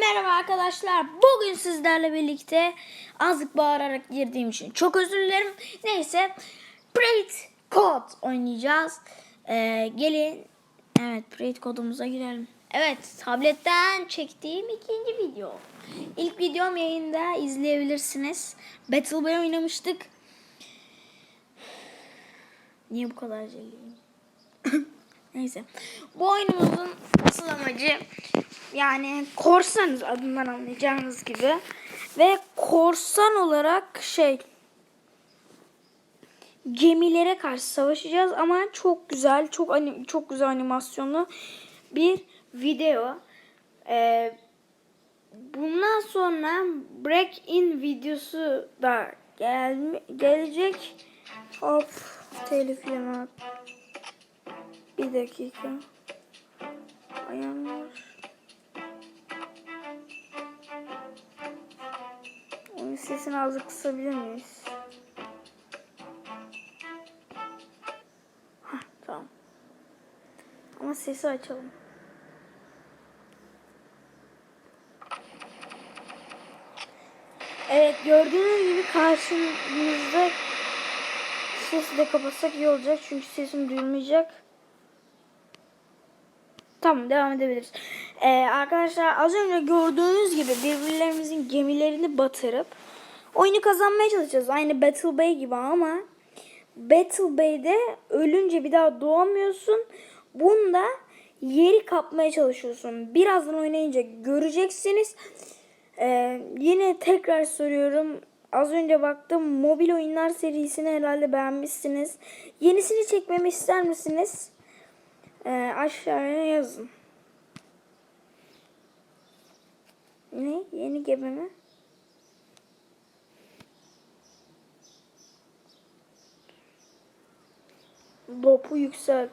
Merhaba arkadaşlar. Bugün sizlerle birlikte azıcık bağırarak girdiğim için çok özür dilerim. Neyse, Prate Code oynayacağız. Ee, gelin. Evet, Prate kodumuza girelim. Evet, tabletten çektiğim ikinci video. İlk videom yayında izleyebilirsiniz. Battle Bay oynamıştık. Niye bu kadar aceleyim? Neyse. Bu oyunumuzun asıl amacı yani korsanız adından anlayacağınız gibi ve korsan olarak şey gemilere karşı savaşacağız ama çok güzel, çok anim, çok güzel animasyonlu bir video. Ee, bundan sonra break in videosu da gel, gelecek. Hop telif. Bir dakika. Ayarlar. Onun sesini azıcık kısabilir miyiz? Hah, tamam. Ama sesi açalım. Evet gördüğünüz gibi karşımızda sesi de kapatsak iyi olacak çünkü sesim duyulmayacak. Tamam devam edebiliriz. Ee, arkadaşlar az önce gördüğünüz gibi birbirlerimizin gemilerini batırıp oyunu kazanmaya çalışacağız. Aynı Battle Bay gibi ama Battle Bay'de ölünce bir daha doğamıyorsun. Bunda yeri kapmaya çalışıyorsun. Birazdan oynayınca göreceksiniz. Ee, yine tekrar soruyorum. Az önce baktım mobil oyunlar serisini herhalde beğenmişsiniz. Yenisini çekmemi ister misiniz? Ee, aşağıya yazın. Ne? Yeni gemi mi? Dopu yükselt.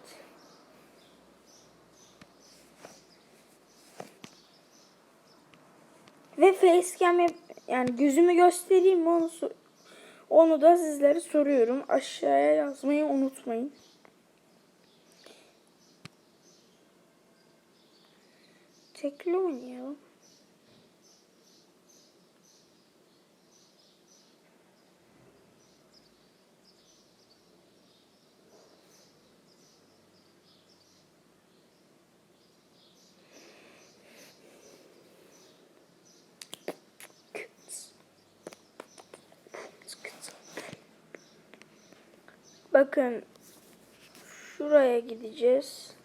Ve facecam yani gözümü göstereyim mi onu onu da sizlere soruyorum. Aşağıya yazmayı unutmayın. Tekli oynayalım. Bakın şuraya gideceğiz.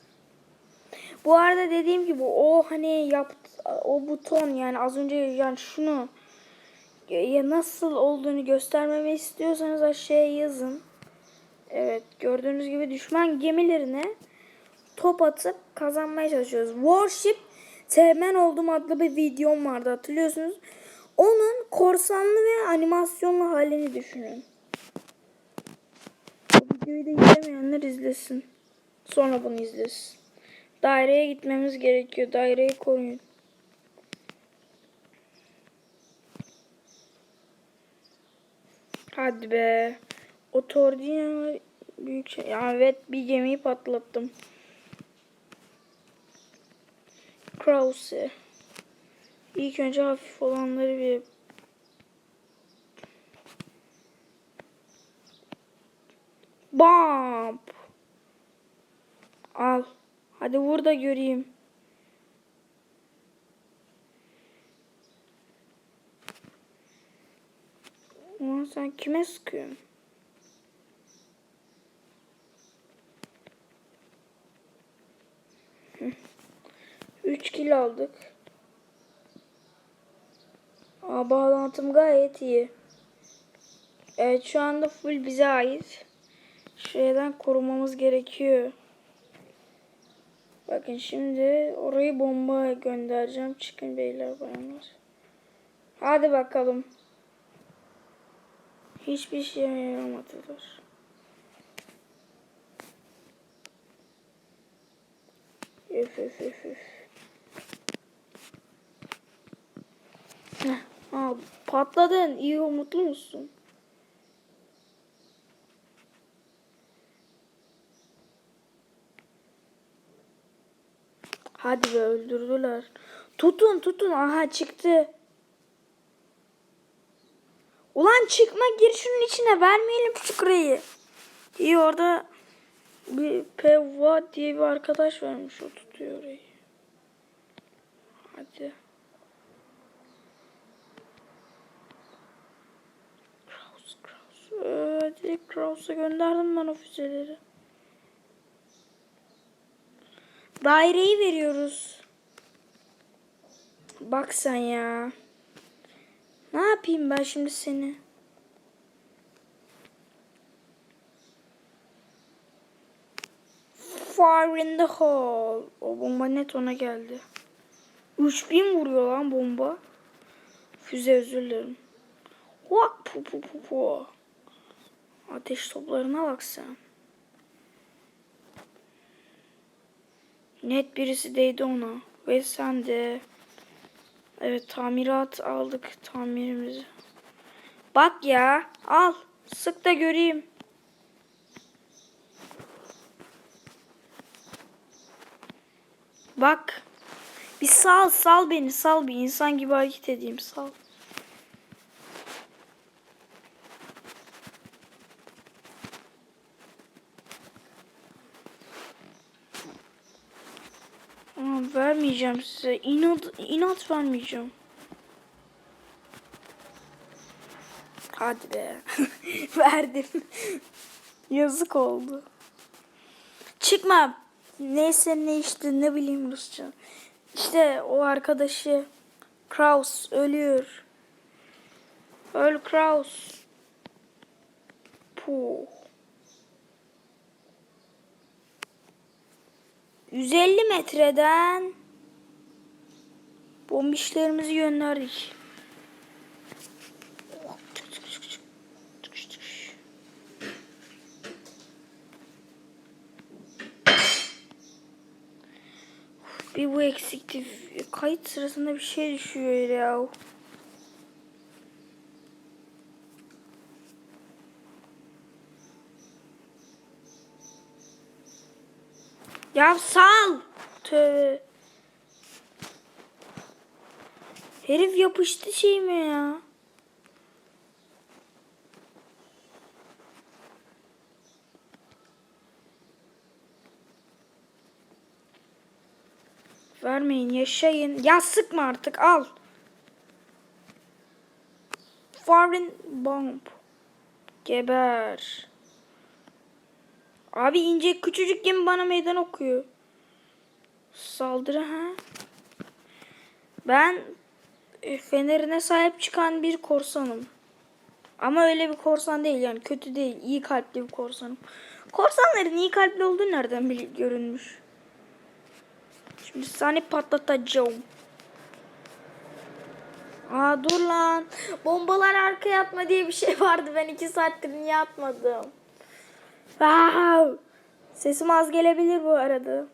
Bu arada dediğim gibi o hani yaptı o buton yani az önce yani şunu ya nasıl olduğunu göstermemi istiyorsanız aşağıya yazın. Evet gördüğünüz gibi düşman gemilerine top atıp kazanmaya çalışıyoruz. Warship Teğmen Oldum adlı bir videom vardı hatırlıyorsunuz. Onun korsanlı ve animasyonlu halini düşünün. Bu videoyu da izlemeyenler izlesin. Sonra bunu izlesin. Daireye gitmemiz gerekiyor. Daireyi koruyun. Hadi be. O Tordino büyük şey. Ya evet bir gemiyi patlattım. Krause. İlk önce hafif olanları bir Bam. Al. Hadi vur da göreyim. Ulan sen kime sıkıyorsun? Üç kilo aldık. Aa, bağlantım gayet iyi. Evet şu anda full bize ait. Şeyden korumamız gerekiyor. Bakın şimdi orayı bomba göndereceğim. Çıkın beyler bayanlar. Hadi bakalım. Hiçbir şey yaramadılar. Üf üf üf üf. Heh, aa, patladın. İyi mutlu musun? Hadi be öldürdüler. Tutun tutun. Aha çıktı. Ulan çıkma gir şunun içine. Vermeyelim küçük rayı. İyi orada bir Pevva diye bir arkadaş varmış. O tutuyor orayı. Hadi. Kraus, Kraus. Ee, hadi Kraus'a gönderdim ben o füzeleri. Daireyi veriyoruz. Bak sen ya. Ne yapayım ben şimdi seni? Fire in the hole. O bomba net ona geldi. 3000 vuruyor lan bomba. Füze özür dilerim. Hop pu pu pu. Ateş toplarına bak. Net birisi değdi ona. Ve sen de. Evet tamirat aldık tamirimizi. Bak ya al. Sık da göreyim. Bak. Bir sal sal beni sal bir insan gibi hareket edeyim sal. Ama vermeyeceğim size. İnat, inat vermeyeceğim. Hadi be. Verdim. Yazık oldu. Çıkma. Neyse ne işte ne bileyim Rusça. İşte o arkadaşı Kraus ölüyor. Öl Kraus. Puh. 150 metreden bombişlerimizi gönderdik. Bir bu eksikti. Kayıt sırasında bir şey düşüyor ya. Ya sal. Tövbe. Herif yapıştı şeyime ya. Vermeyin yaşayın. Ya sıkma artık al. Foreign bomb. Geber. Abi ince küçücük gemi bana meydan okuyor. Saldırı ha. Ben fenerine sahip çıkan bir korsanım. Ama öyle bir korsan değil yani kötü değil. iyi kalpli bir korsanım. Korsanların iyi kalpli olduğu nereden bil görünmüş? Şimdi seni patlatacağım. Aa dur lan. Bombalar arkaya atma diye bir şey vardı. Ben iki saattir niye atmadım? Wow. Sesim az gelebilir bu arada.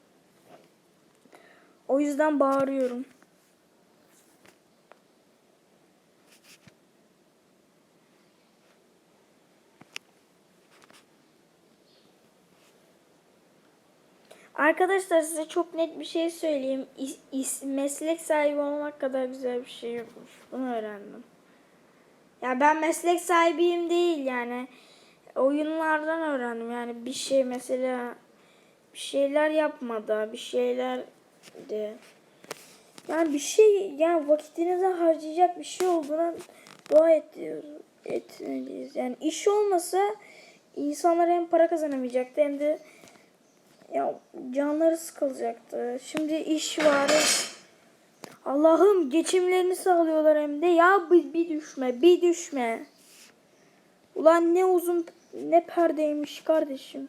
O yüzden bağırıyorum. Arkadaşlar size çok net bir şey söyleyeyim. İs, is- meslek sahibi olmak kadar güzel bir şey yokmuş. Bunu öğrendim. Ya ben meslek sahibiyim değil yani. Oyunlardan öğrendim. Yani bir şey mesela bir şeyler yapmadı, bir şeyler de yani bir şey yani vakitinizi harcayacak bir şey olduğuna dua ediyoruz. Etmeliyiz. Yani iş olmasa insanlar hem para kazanamayacaktı hem de ya canları sıkılacaktı. Şimdi iş var. Allah'ım geçimlerini sağlıyorlar hem de. Ya bir, bir düşme, bir düşme. Ulan ne uzun ne perdeymiş kardeşim.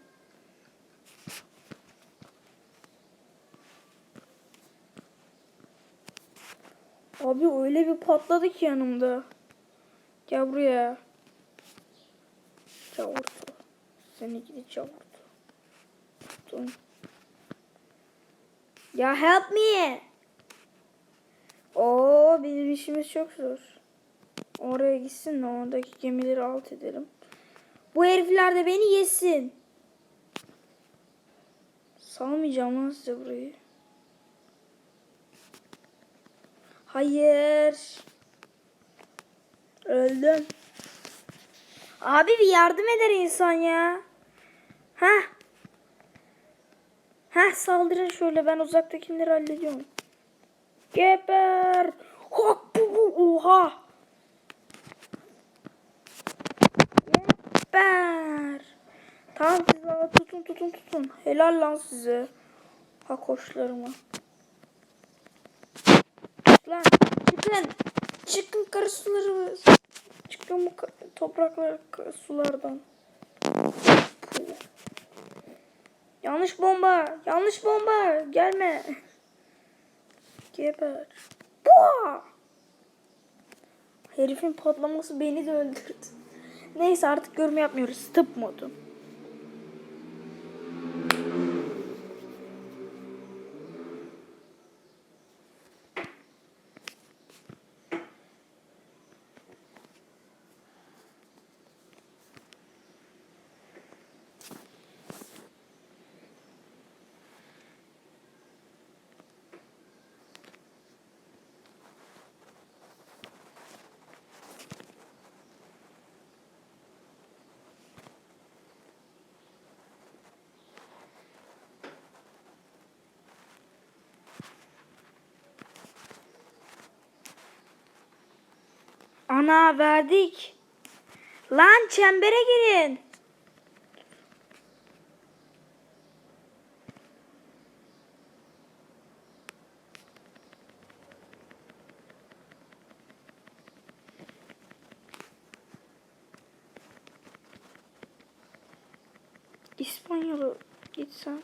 Abi öyle bir patladı ki yanımda. Gel buraya. Çavurtu. Seni gidi çavurtu. Tutun. Ya help me. Oo bizim işimiz çok zor. Oraya gitsin de oradaki gemileri alt edelim. Bu herifler de beni yesin. Salmayacağım lan size burayı. Hayır. Öldüm. Abi bir yardım eder insan ya. Ha? Ha saldırın şöyle ben uzaktakileri hallediyorum. Geber. Hop bu bu oha. Geber. Tamam siz bana tutun tutun tutun. Helal lan size. Ha koşlarıma. Lan çıkın. Çıkın karı suları. Çıkın bu topraklar sulardan. Yanlış bomba. Yanlış bomba. Gelme. Geber. Boğa. Herifin patlaması beni de öldürdü. Neyse artık görme yapmıyoruz. Tıp modu. Ana verdik. Lan çembere girin. İspanyolu gitsem.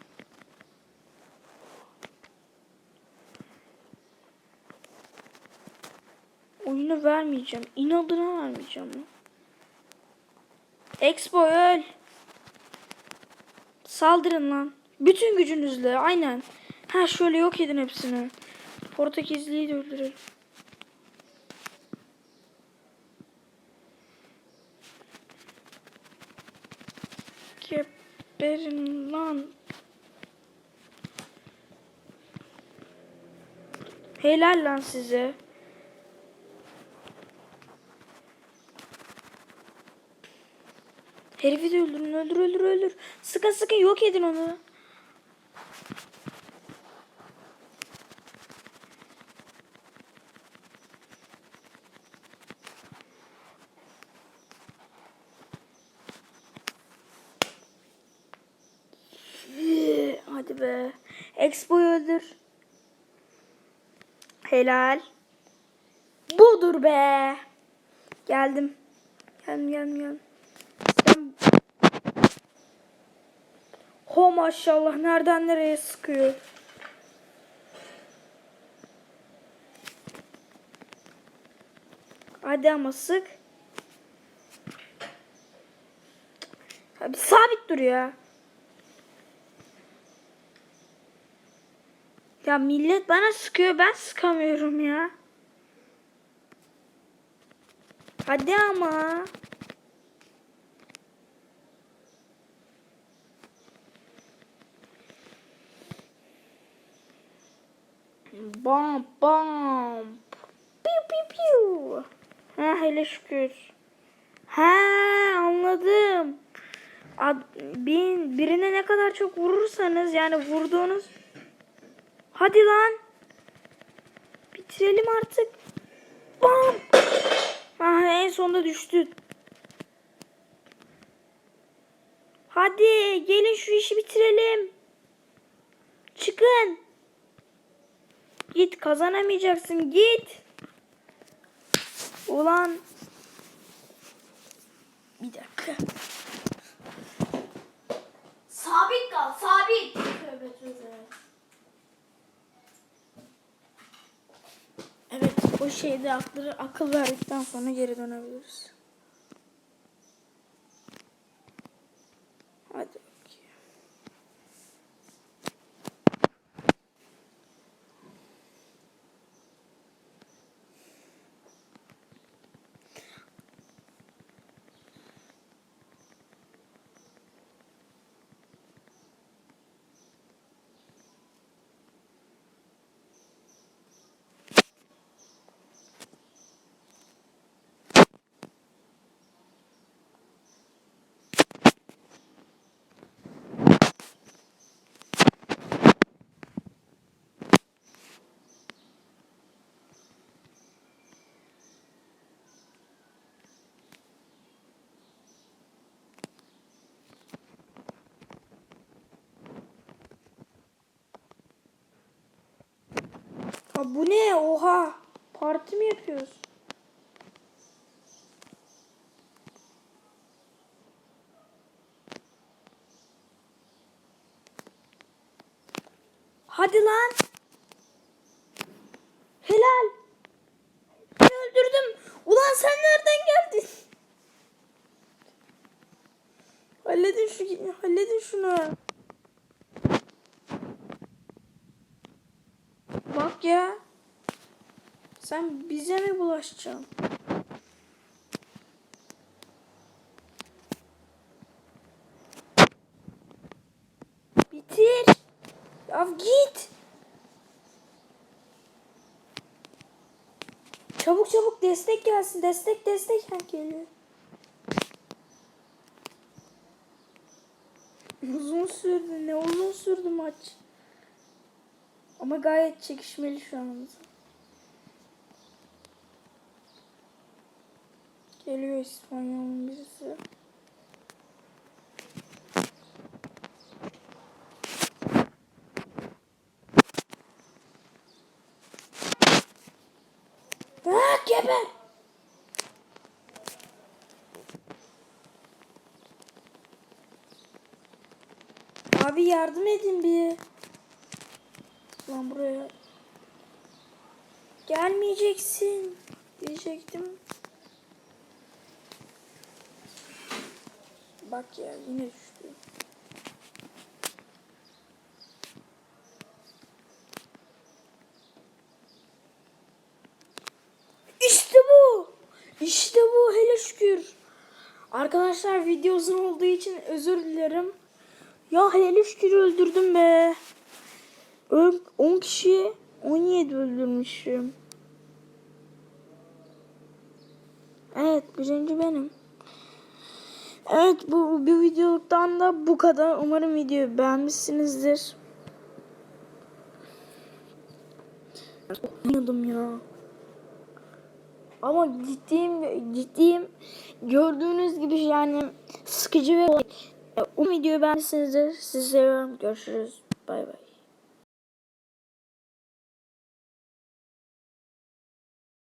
Oyunu vermeyeceğim. İnadına vermeyeceğim. Expo öl. Saldırın lan. Bütün gücünüzle aynen. Ha şöyle yok edin hepsini. Portekizliyi de öldürelim. Geberin lan. Helal lan size. Herifi de öldürün, öldür, öldür, öldür. Sıkın sıkın yok edin onu. Hadi be. Expo'yu öldür. Helal. Budur be. Geldim. Geldim geldim geldim. Sen... Ho maşallah nereden nereye sıkıyor. Hadi ama sık. Abi sabit dur ya. Ya millet bana sıkıyor ben sıkamıyorum ya. Hadi ama. Bam bam. Piu piu piu. Ha hele şükür. Ha anladım. Ad, bin, birine ne kadar çok vurursanız yani vurduğunuz Hadi lan. Bitirelim artık. Bam. Ah, en sonunda düştü. Hadi gelin şu işi bitirelim. Çıkın. Git kazanamayacaksın git. Ulan. Bir dakika. Sabit kal, sabit. Evet o şeyde aklı, akıl verdikten sonra geri dönebiliriz. Hadi bu ne? Oha. Parti mi yapıyoruz? Hadi lan. Helal. Ben öldürdüm. Ulan sen nereden geldin? Halledin şu halledin şunu. Bak ya. Sen bize mi bulaşacaksın? Bitir. Ya git. Çabuk çabuk destek gelsin. Destek destek Ha, geliyor. Uzun sürdü. Ne uzun sürdü maç. Ama gayet çekişmeli şu an. Geliyor İspanyol'un birisi. Ah geber! Abi yardım edin bir. Lan buraya. Gelmeyeceksin. Diyecektim. Bak ya yine düştü. İşte bu. İşte bu hele şükür. Arkadaşlar video uzun olduğu için özür dilerim. Ya hele şükür öldürdüm be. Ö- 10 kişi 17 öldürmüşüm. Evet birinci benim. Evet bu bir videoluktan da bu kadar. Umarım videoyu beğenmişsinizdir. Oynadım ya. Ama ciddiyim ciddiyim. Gördüğünüz gibi yani sıkıcı ve o videoyu beğenmişsinizdir. Sizi seviyorum. Görüşürüz. Bay bay.